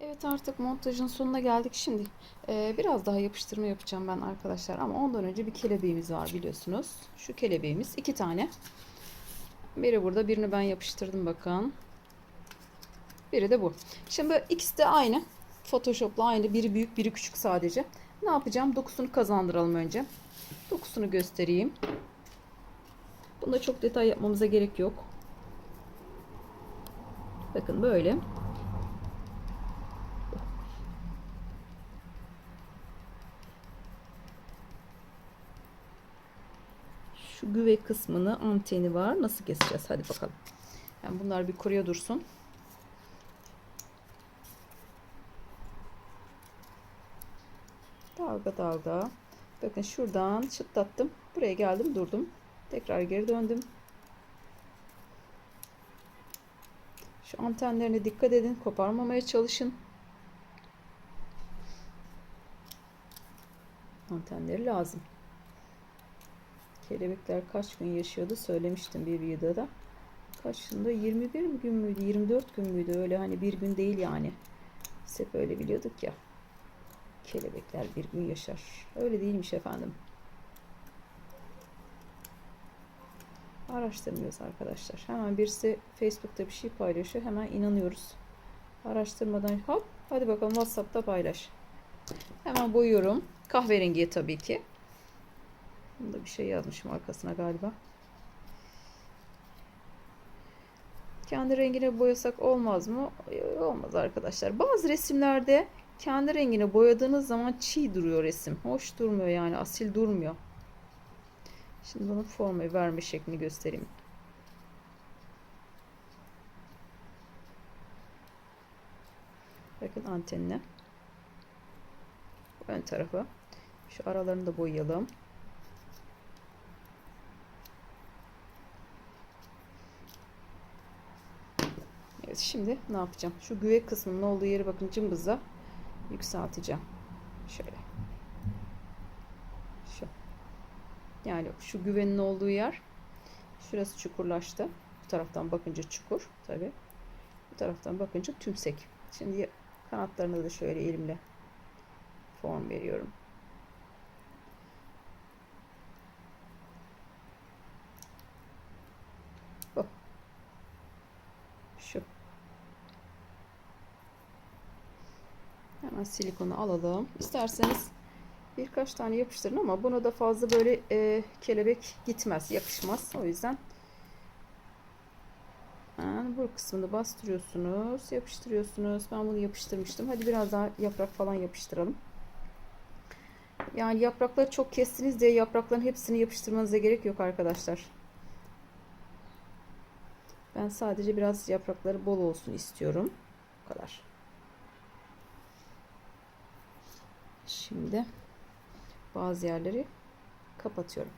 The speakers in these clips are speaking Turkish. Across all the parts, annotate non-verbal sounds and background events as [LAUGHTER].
Evet artık montajın sonuna geldik. Şimdi e, biraz daha yapıştırma yapacağım ben arkadaşlar. Ama ondan önce bir kelebeğimiz var biliyorsunuz. Şu kelebeğimiz iki tane. Biri burada birini ben yapıştırdım bakın. Biri de bu. Şimdi böyle ikisi de aynı. Photoshop'la aynı. Biri büyük biri küçük sadece. Ne yapacağım? Dokusunu kazandıralım önce. Dokusunu göstereyim. Bunda çok detay yapmamıza gerek yok. Bakın böyle. Şu güve kısmını anteni var. Nasıl keseceğiz? Hadi bakalım. Yani bunlar bir kuruya dursun. Dalga dalga. Bakın şuradan çıtlattım. Buraya geldim durdum. Tekrar geri döndüm. Şu antenlerine dikkat edin. Koparmamaya çalışın. Antenleri lazım. Kelebekler kaç gün yaşıyordu söylemiştim bir videoda. Kaçında 21 gün müydü 24 gün müydü öyle hani bir gün değil yani. Biz hep öyle biliyorduk ya. Kelebekler bir gün yaşar. Öyle değilmiş efendim. Araştırmıyoruz arkadaşlar. Hemen birisi Facebook'ta bir şey paylaşıyor. Hemen inanıyoruz. Araştırmadan hop hadi bakalım WhatsApp'ta paylaş. Hemen boyuyorum. Kahverengiye tabii ki. Bunda bir şey yazmışım arkasına galiba. Kendi rengine boyasak olmaz mı? Olmaz arkadaşlar. Bazı resimlerde kendi rengine boyadığınız zaman çiğ duruyor resim. Hoş durmuyor yani asil durmuyor. Şimdi bunun formayı verme şeklini göstereyim. Bakın antenine. Ön tarafı. Şu aralarını da boyayalım. Evet şimdi ne yapacağım? Şu güve kısmının olduğu yeri bakın cımbızla yükselteceğim. Şöyle. Şu. Yani şu güvenin olduğu yer şurası çukurlaştı. Bu taraftan bakınca çukur tabi. Bu taraftan bakınca tümsek. Şimdi kanatlarına da şöyle elimle form veriyorum. Bu. Şu. Hemen silikonu alalım. İsterseniz birkaç tane yapıştırın ama buna da fazla böyle e, kelebek gitmez, yakışmaz. O yüzden yani bu kısmını bastırıyorsunuz, yapıştırıyorsunuz. Ben bunu yapıştırmıştım. Hadi biraz daha yaprak falan yapıştıralım. Yani yaprakları çok kestiniz diye yaprakların hepsini yapıştırmanıza gerek yok arkadaşlar. Ben sadece biraz yaprakları bol olsun istiyorum. Bu kadar. Şimdi bazı yerleri kapatıyorum.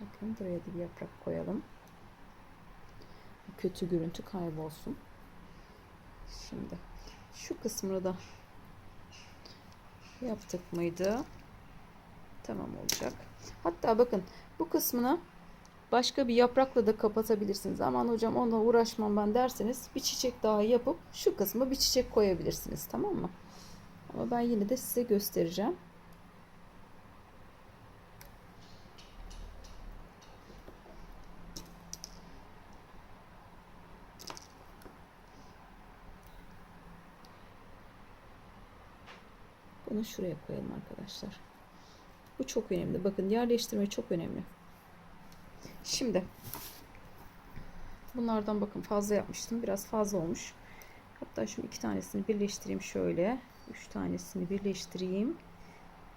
Bakın buraya da bir yaprak koyalım. Kötü görüntü kaybolsun. Şimdi şu kısmını da yaptık mıydı? Tamam olacak. Hatta bakın bu kısmını başka bir yaprakla da kapatabilirsiniz. Aman hocam onunla uğraşmam ben derseniz bir çiçek daha yapıp şu kısmı bir çiçek koyabilirsiniz. Tamam mı? Ama ben yine de size göstereceğim. Bunu şuraya koyalım arkadaşlar. Bu çok önemli. Bakın yerleştirme çok önemli. Şimdi bunlardan bakın fazla yapmıştım. Biraz fazla olmuş. Hatta şu iki tanesini birleştireyim şöyle. Üç tanesini birleştireyim.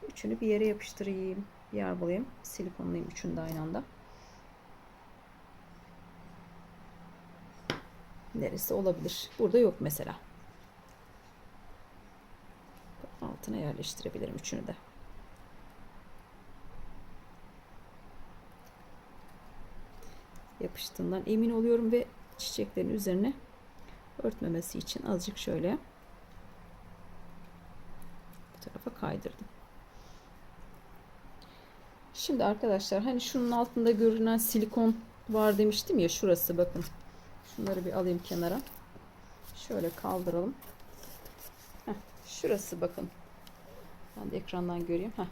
Üçünü bir yere yapıştırayım. Bir yer bulayım. Silikonlayayım üçünü de aynı anda. Neresi olabilir? Burada yok mesela. Altına yerleştirebilirim üçünü de. Yapıştığından emin oluyorum ve çiçeklerin üzerine örtmemesi için azıcık şöyle bu tarafa kaydırdım. Şimdi arkadaşlar hani şunun altında görünen silikon var demiştim ya şurası bakın. Şunları bir alayım kenara. Şöyle kaldıralım. Heh, şurası bakın. Ben de ekrandan göreyim. Heh.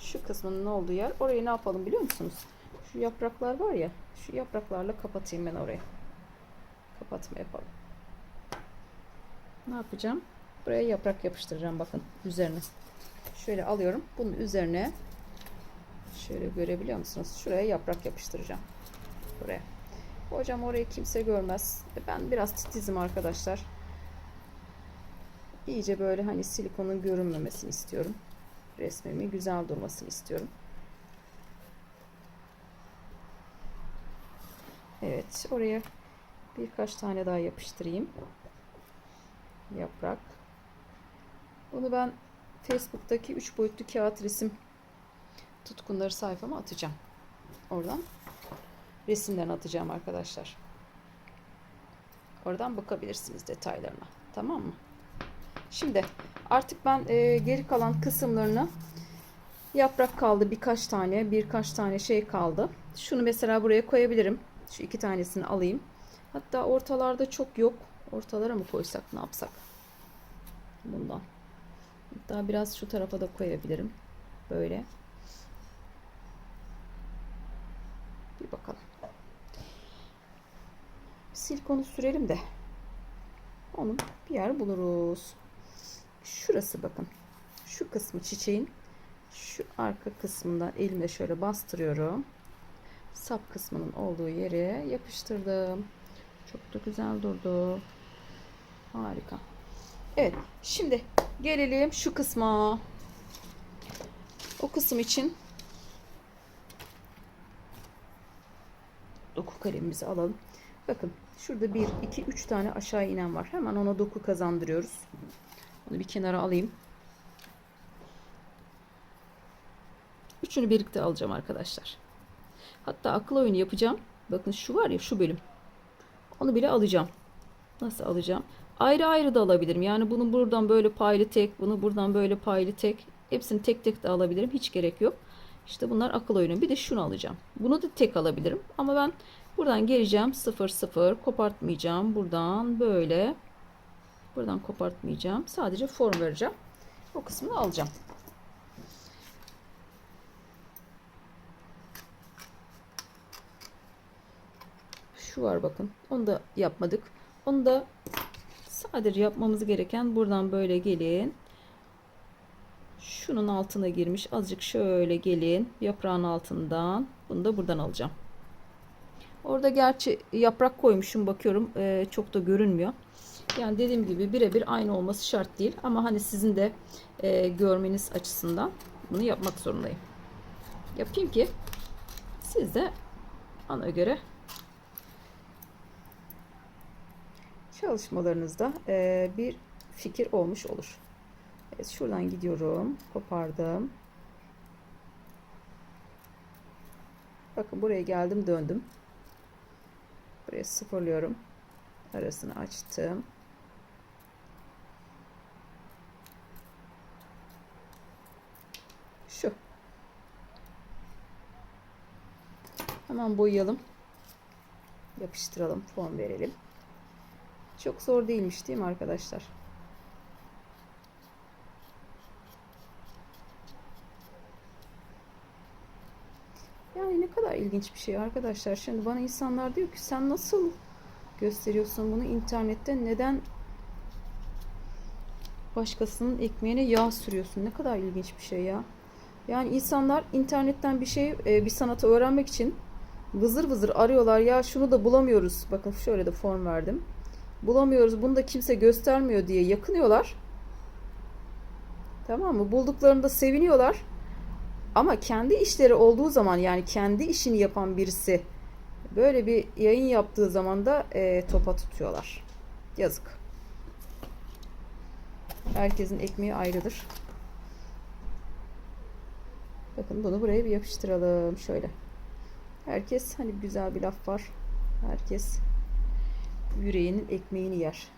Şu kısmının olduğu yer. Orayı ne yapalım biliyor musunuz? Şu yapraklar var ya. Şu yapraklarla kapatayım ben orayı. Kapatma yapalım. Ne yapacağım? Buraya yaprak yapıştıracağım bakın üzerine. Şöyle alıyorum. Bunun üzerine şöyle görebiliyor musunuz? Şuraya yaprak yapıştıracağım. Buraya. Hocam orayı kimse görmez. Ben biraz titizim arkadaşlar. İyice böyle hani silikonun görünmemesini istiyorum. Resmimin güzel durmasını istiyorum. Evet, oraya birkaç tane daha yapıştırayım. Yaprak. Bunu ben Facebook'taki 3 boyutlu kağıt resim tutkunları sayfama atacağım. Oradan resimlerini atacağım arkadaşlar. Oradan bakabilirsiniz detaylarına. Tamam mı? Şimdi artık ben e, geri kalan kısımlarını yaprak kaldı birkaç tane birkaç tane şey kaldı. Şunu mesela buraya koyabilirim. Şu iki tanesini alayım. Hatta ortalarda çok yok. Ortalara mı koysak ne yapsak? Bundan. Hatta biraz şu tarafa da koyabilirim. Böyle. Bir bakalım. Silikonu sürelim de onu bir yer buluruz. Şurası bakın. Şu kısmı çiçeğin şu arka kısmından elimle şöyle bastırıyorum. Sap kısmının olduğu yere yapıştırdım. Çok da güzel durdu. Harika. Evet. Şimdi gelelim şu kısma. O kısım için doku kalemimizi alalım. Bakın şurada 1, 2, 3 tane aşağı inen var. Hemen ona doku kazandırıyoruz. Onu bir kenara alayım. Üçünü birlikte alacağım arkadaşlar. Hatta akıl oyunu yapacağım. Bakın şu var ya şu bölüm. Onu bile alacağım. Nasıl alacağım? Ayrı ayrı da alabilirim. Yani bunu buradan böyle paylı tek, bunu buradan böyle paylı tek. Hepsini tek tek de alabilirim. Hiç gerek yok. İşte bunlar akıl oyunu. Bir de şunu alacağım. Bunu da tek alabilirim. Ama ben buradan geleceğim. 0 0 kopartmayacağım. Buradan böyle. Buradan kopartmayacağım. Sadece form vereceğim. O kısmını alacağım. Şu var bakın. Onu da yapmadık. Onu da sadece yapmamız gereken buradan böyle gelin. Şunun altına girmiş. Azıcık şöyle gelin. Yaprağın altından. Bunu da buradan alacağım. Orada gerçi yaprak koymuşum bakıyorum. Ee, çok da görünmüyor. Yani dediğim gibi birebir aynı olması şart değil. Ama hani sizin de e, görmeniz açısından bunu yapmak zorundayım. Yapayım ki siz de ona göre çalışmalarınızda e, bir fikir olmuş olur. Evet, şuradan gidiyorum. Kopardım. Bakın buraya geldim döndüm. Buraya sıfırlıyorum. Arasını açtım. Şu. Hemen boyayalım. Yapıştıralım. Form verelim. Çok zor değilmiş değil mi arkadaşlar? Yani ne kadar ilginç bir şey arkadaşlar. Şimdi bana insanlar diyor ki sen nasıl gösteriyorsun bunu internette? Neden başkasının ekmeğine yağ sürüyorsun? Ne kadar ilginç bir şey ya. Yani insanlar internetten bir şey, e, bir sanatı öğrenmek için vızır vızır arıyorlar. Ya şunu da bulamıyoruz. Bakın şöyle de form verdim. Bulamıyoruz. Bunu da kimse göstermiyor diye yakınıyorlar. Tamam mı? Bulduklarında seviniyorlar. Ama kendi işleri olduğu zaman yani kendi işini yapan birisi böyle bir yayın yaptığı zaman da e, topa tutuyorlar. Yazık. Herkesin ekmeği ayrıdır. Bakın bunu buraya bir yapıştıralım şöyle. Herkes hani güzel bir laf var. Herkes yüreğinin ekmeğini yer.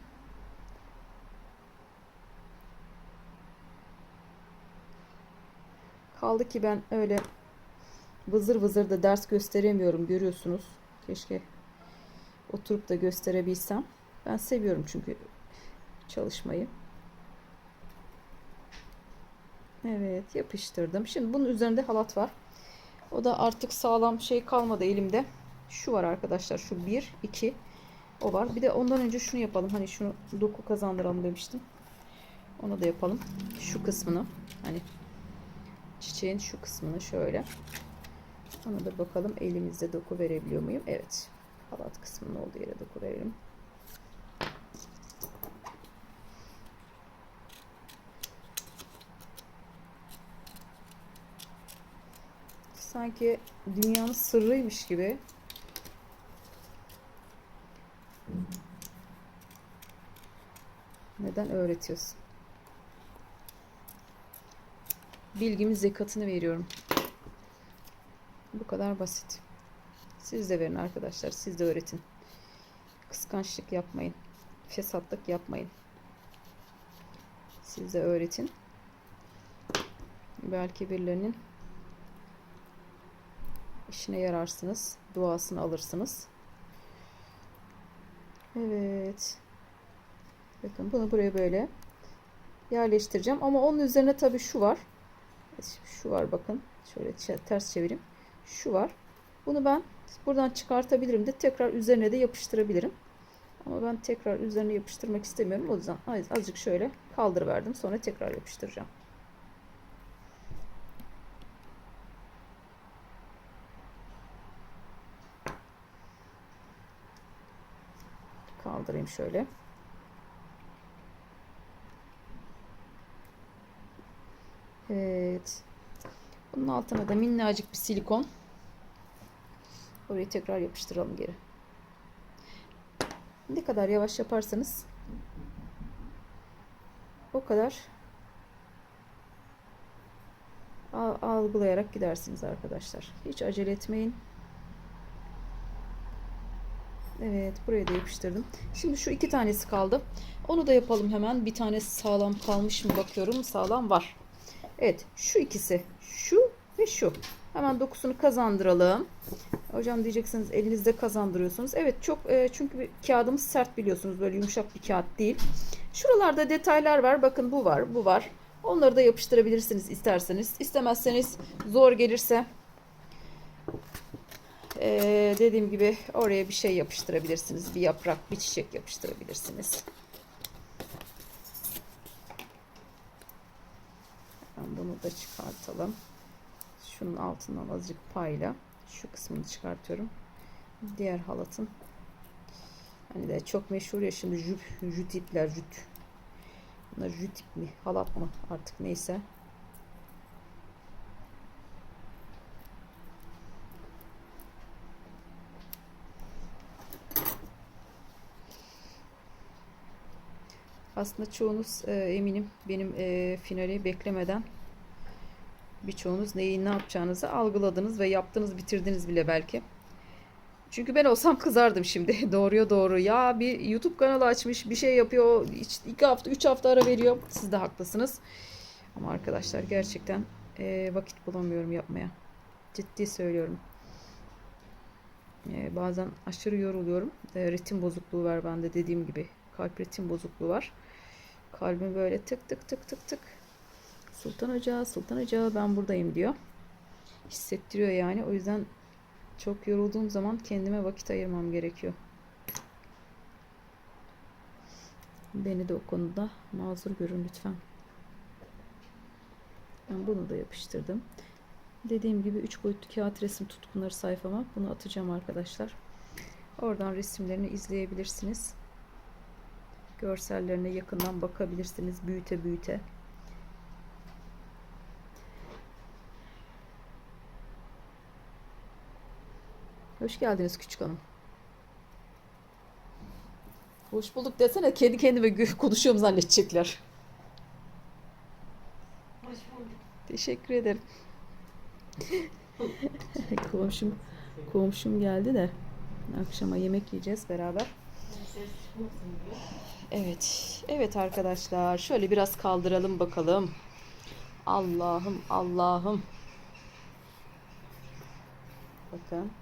Kaldı ki ben öyle vızır vızır da ders gösteremiyorum görüyorsunuz. Keşke oturup da gösterebilsem. Ben seviyorum çünkü çalışmayı. Evet yapıştırdım. Şimdi bunun üzerinde halat var. O da artık sağlam şey kalmadı elimde. Şu var arkadaşlar. Şu bir, iki. O var. Bir de ondan önce şunu yapalım. Hani şunu doku kazandıralım demiştim. Onu da yapalım. Şu kısmını. Hani çiçeğin şu kısmını şöyle. Ona da bakalım elimizde doku verebiliyor muyum? Evet. Halat kısmının olduğu yere doku verelim. Sanki dünyanın sırrıymış gibi. Neden öğretiyorsun? Bilgimin zekatını veriyorum. Bu kadar basit. Siz de verin arkadaşlar. Siz de öğretin. Kıskançlık yapmayın. Fesatlık yapmayın. Siz de öğretin. Belki birilerinin işine yararsınız. Duasını alırsınız. Evet. Bakın bunu buraya böyle yerleştireceğim. Ama onun üzerine tabii şu var. Şu var bakın. Şöyle ters çevireyim. Şu var. Bunu ben buradan çıkartabilirim de tekrar üzerine de yapıştırabilirim. Ama ben tekrar üzerine yapıştırmak istemiyorum. O yüzden azıcık şöyle kaldırıverdim. Sonra tekrar yapıştıracağım. Kaldırayım şöyle. Evet. Bunun altına da minnacık bir silikon. Orayı tekrar yapıştıralım geri. Ne kadar yavaş yaparsanız o kadar algılayarak gidersiniz arkadaşlar. Hiç acele etmeyin. Evet buraya da yapıştırdım. Şimdi şu iki tanesi kaldı. Onu da yapalım hemen. Bir tanesi sağlam kalmış mı bakıyorum. Sağlam var. Evet şu ikisi. Şu ve şu. Hemen dokusunu kazandıralım. Hocam diyeceksiniz elinizde kazandırıyorsunuz. Evet çok e, çünkü kağıdımız sert biliyorsunuz. Böyle yumuşak bir kağıt değil. Şuralarda detaylar var. Bakın bu var, bu var. Onları da yapıştırabilirsiniz isterseniz. İstemezseniz zor gelirse ee, dediğim gibi oraya bir şey yapıştırabilirsiniz. Bir yaprak, bir çiçek yapıştırabilirsiniz. Ben bunu da çıkartalım. Şunun altından azıcık payla şu kısmını çıkartıyorum. Diğer halatın hani de çok meşhur ya şimdi jüp, jüt ipler jüt. Bunlar jüt ip mi halat mı artık neyse. Aslında çoğunuz e, eminim benim e, finali beklemeden birçoğunuz neyi ne yapacağınızı algıladınız ve yaptınız bitirdiniz bile belki. Çünkü ben olsam [LAUGHS] kızardım şimdi. [LAUGHS] Doğruya doğru. Ya bir YouTube kanalı açmış bir şey yapıyor. iki hafta üç hafta ara veriyor. Siz de haklısınız. Ama arkadaşlar gerçekten e, vakit bulamıyorum yapmaya. Ciddi söylüyorum. E, bazen aşırı yoruluyorum. E, ritim bozukluğu var bende dediğim gibi. Kalp ritim bozukluğu var. Kalbim böyle tık tık tık tık tık Sultan Hoca, Sultan Hoca ben buradayım diyor. Hissettiriyor yani. O yüzden çok yorulduğum zaman kendime vakit ayırmam gerekiyor. Beni de o konuda mazur görün lütfen. Ben bunu da yapıştırdım. Dediğim gibi 3 boyutlu kağıt resim tutkunları sayfama bunu atacağım arkadaşlar. Oradan resimlerini izleyebilirsiniz. Görsellerine yakından bakabilirsiniz büyüte büyüte. Hoş geldiniz küçük hanım. Hoş bulduk desene kendi kendime [LAUGHS] konuşuyorum zannedecekler. Hoş bulduk. Teşekkür ederim. [LAUGHS] komşum komşum geldi de akşama yemek yiyeceğiz beraber. Evet. Evet arkadaşlar. Şöyle biraz kaldıralım bakalım. Allah'ım Allah'ım. Bakın.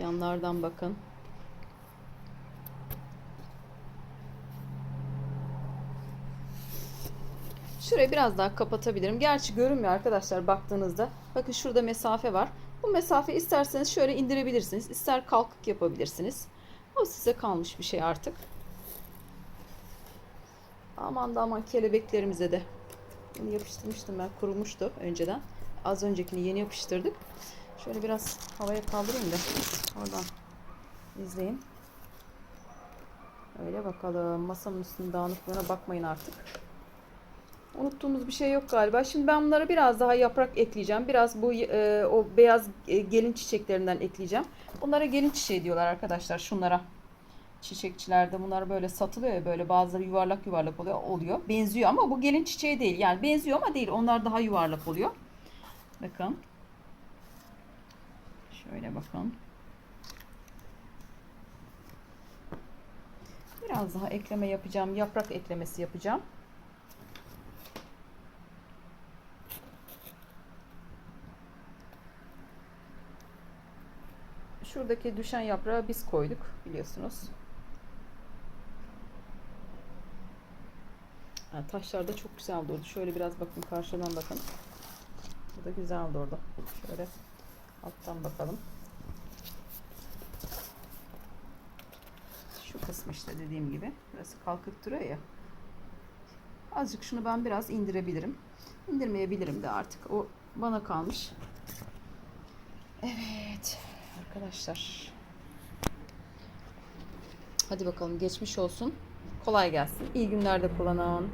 Yanlardan bakın. Şurayı biraz daha kapatabilirim. Gerçi görünmüyor arkadaşlar baktığınızda. Bakın şurada mesafe var. Bu mesafe isterseniz şöyle indirebilirsiniz. ister kalkık yapabilirsiniz. O size kalmış bir şey artık. Aman da aman kelebeklerimize de. Bunu yapıştırmıştım ben. Kurumuştu önceden. Az öncekini yeni yapıştırdık. Şöyle biraz havaya kaldırayım da oradan izleyin. Öyle bakalım. Masanın üstünün dağınıklığına bakmayın artık. Unuttuğumuz bir şey yok galiba. Şimdi ben bunlara biraz daha yaprak ekleyeceğim. Biraz bu e, o beyaz e, gelin çiçeklerinden ekleyeceğim. Bunlara gelin çiçeği diyorlar arkadaşlar şunlara. Çiçekçilerde bunlar böyle satılıyor ya böyle bazıları yuvarlak yuvarlak oluyor. oluyor. Benziyor ama bu gelin çiçeği değil. Yani benziyor ama değil. Onlar daha yuvarlak oluyor. Bakın. Şöyle bakın. Biraz daha ekleme yapacağım. Yaprak eklemesi yapacağım. Şuradaki düşen yaprağı biz koyduk biliyorsunuz. Ha, taşlar da çok güzel durdu. Şöyle biraz bakın karşıdan bakın. Bu da güzel durdu. Şöyle alttan bakalım. Şu kısmı işte dediğim gibi. Burası kalkık duruyor ya. Azıcık şunu ben biraz indirebilirim. İndirmeyebilirim de artık. O bana kalmış. Evet. Arkadaşlar. Hadi bakalım geçmiş olsun. Kolay gelsin. İyi günler de kullanın.